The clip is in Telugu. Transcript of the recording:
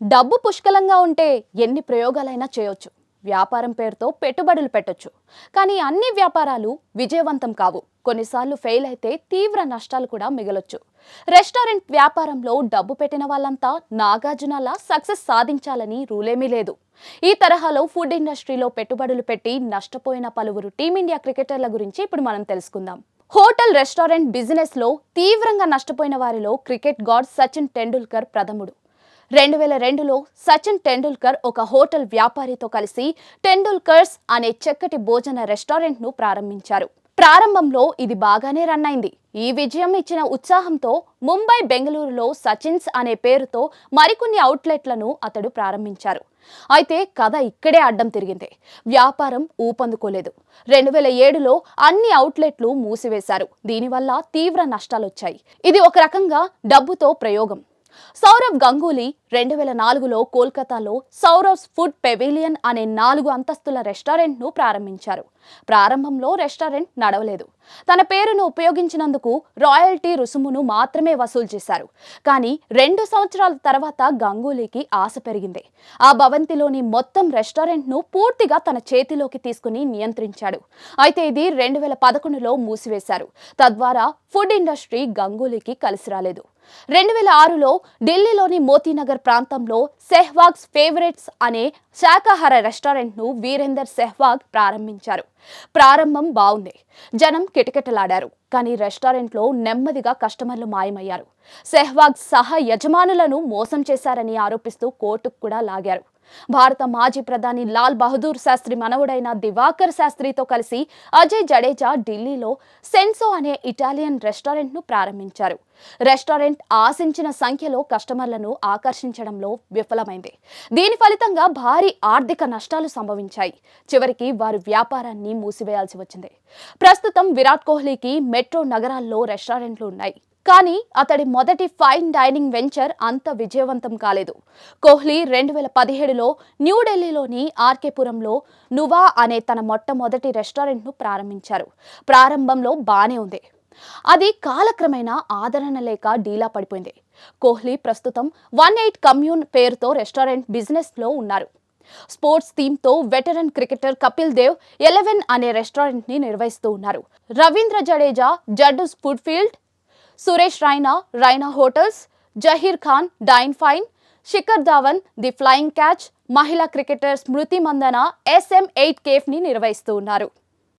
డబ్బు పుష్కలంగా ఉంటే ఎన్ని ప్రయోగాలైనా చేయొచ్చు. వ్యాపారం పేరుతో పెట్టుబడులు పెట్టొచ్చు. కానీ అన్ని వ్యాపారాలు విజయవంతం కావు. కొన్నిసార్లు ఫెయిల్ అయితే తీవ్ర నష్టాలు కూడా మిగలొచ్చు. రెస్టారెంట్ వ్యాపారంలో డబ్బు పెట్టిన వాళ్ళంతా నాగార్జునలా సక్సెస్ సాధించాలని రూలేమీ లేదు. ఈ తరహాలో ఫుడ్ ఇండస్ట్రీలో పెట్టుబడులు పెట్టి నష్టపోయిన పలువురు టీమిండియా క్రికెటర్ల గురించి ఇప్పుడు మనం తెలుసుకుందాం. హోటల్ రెస్టారెంట్ బిజినెస్లో తీవ్రంగా నష్టపోయిన వారిలో క్రికెట్ గాడ్ సచిన్ టెండూల్కర్ ప్రథముడు. రెండు వేల రెండులో సచిన్ టెండూల్కర్ ఒక హోటల్ వ్యాపారితో కలిసి టెండూల్కర్స్ అనే చక్కటి భోజన రెస్టారెంట్ను ప్రారంభించారు. ప్రారంభంలో ఇది బాగానే రన్ అయింది. ఈ విజయం ఇచ్చిన ఉత్సాహంతో ముంబై బెంగళూరులో సచిన్స్ అనే పేరుతో మరికొన్ని అవుట్లెట్లను అతడు ప్రారంభించారు. అయితే కథ ఇక్కడే అడ్డం తిరిగింది. వ్యాపారం ఊపందుకోలేదు. రెండు వేల ఏడులో అన్ని అవుట్లెట్లు మూసివేశారు. దీనివల్ల తీవ్ర నష్టాలొచ్చాయి. ఇది ఒక రకంగా డబ్బుతో ప్రయోగం. సౌరవ్ గంగూలీ రెండు వేల నాలుగులో కోల్కతాలో సౌరవ్స్ ఫుడ్ పెవిలియన్ అనే నాలుగు అంతస్తుల రెస్టారెంట్ను ప్రారంభించారు. ప్రారంభంలో రెస్టారెంట్ నడవలేదు. తన పేరును ఉపయోగించినందుకు రాయల్టీ రుసుమును మాత్రమే వసూలు చేశారు. కానీ రెండు సంవత్సరాల తర్వాత గంగూలీకి ఆశ పెరిగింది. ఆ భవంతిలోని మొత్తం రెస్టారెంట్ను పూర్తిగా తన చేతిలోకి తీసుకుని నియంత్రించాడు. అయితే ఇది రెండు వేల పదకొండులో మూసివేశారు. తద్వారా ఫుడ్ ఇండస్ట్రీ గంగూలీకి కలిసి రాలేదు. రెండు వేల ఆరులో ఢిల్లీలోని మోతీనగర్ ప్రాంతంలో సెహ్వాగ్స్ ఫేవరెట్స్ అనే శాకాహార రెస్టారెంట్ను వీరేందర్ సెహ్వాగ్ ప్రారంభించారు. ప్రారంభం బాగుంది జనం కిటకిటలాడారు. కానీ రెస్టారెంట్లో నెమ్మదిగా కస్టమర్లు మాయమయ్యారు. సెహ్వాగ్ సహా యజమానులను మోసం చేశారని ఆరోపిస్తూ కోర్టుకు కూడా లాగారు. భారత మాజీ ప్రధాని లాల్ బహదూర్ శాస్త్రి మనవుడైన దివాకర్ శాస్త్రితో కలిసి అజయ్ జడేజా ఢిల్లీలో సెన్సో అనే ఇటాలియన్ రెస్టారెంట్ను ప్రారంభించారు. రెస్టారెంట్ ఆశించిన సంఖ్యలో కస్టమర్లను ఆకర్షించడంలో విఫలమైంది. దీని ఫలితంగా భారీ ఆర్థిక నష్టాలు సంభవించాయి. చివరికి వారి వ్యాపారాన్ని మూసివేయాల్సి వచ్చింది. ప్రస్తుతం విరాట్ కోహ్లీకి మెట్రో నగరాల్లో రెస్టారెంట్లు ఉన్నాయి. కానీ అతడి మొదటి ఫైన్ డైనింగ్ వెంచర్ అంత విజయవంతం కాలేదు. కోహ్లీ రెండు వేల పదిహేడులో న్యూఢిల్లీలోని ఆర్కేపురంలో నువా అనే తన మొట్టమొదటి రెస్టారెంట్ను ప్రారంభించారు. ప్రారంభంలో బానే ఉంది. అది కాలక్రమేణా ఆదరణ లేక డీలా పడిపోయింది. కోహ్లీ ప్రస్తుతం వన్ ఎయిట్ కమ్యూన్ పేరుతో రెస్టారెంట్ బిజినెస్లో ఉన్నారు. Sports థీమ్తో veteran cricketer Kapil Dev eleven అనే రెస్టారెంట్ని నిర్వహిస్తూ ఉన్నారు. Ravindra Jadeja Jaddu food field Suresh Raina Raina hotels Zaheer Khan dine fine Shikhar Dhawan the flying catch మహిళా cricketer Smriti Mandhana SM eight కేఫ్ని నిర్వహిస్తూ ఉన్నారు.